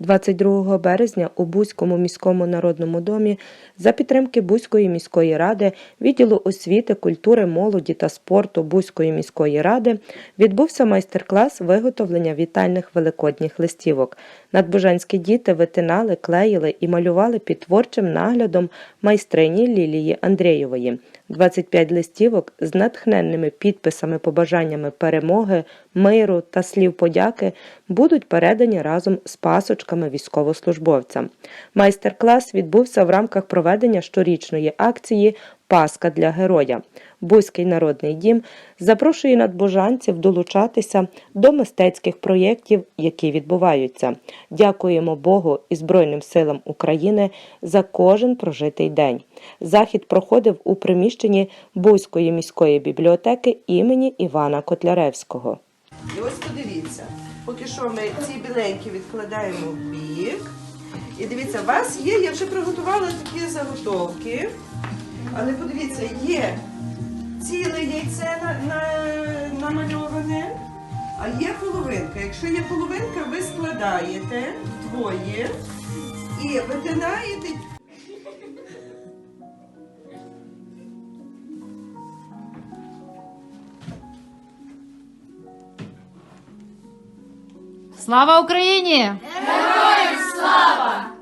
22 березня у Бузькому міському народному домі за підтримки Бузької міської ради, відділу освіти, культури, молоді та спорту Бузької міської ради відбувся майстер-клас виготовлення вітальних великодніх листівок. Надбожанські діти витинали, клеїли і малювали під творчим наглядом майстрині Лілії Андрєєвої. 25 листівок з натхненними підписами, побажаннями перемоги, миру та слів подяки будуть передані разом з пасочками військовослужбовцям. Майстер-клас відбувся в рамках проведення щорічної акції Паска для героя. Бузький народний дім запрошує надбожанців долучатися до мистецьких проєктів, які відбуваються. Дякуємо Богу і Збройним силам України за кожен прожитий день. Захід проходив у приміщенні Бузької міської бібліотеки імені Івана Котляревського. І ось подивіться, поки що ми ці біленькі відкладаємо в бік. І дивіться, у вас є, я вже приготувала такі заготовки. Але подивіться, є яйце на, на, намальоване, а є половинка. Якщо є половинка, ви складаєте двоє і витинаєте Слава Україні! Героям слава!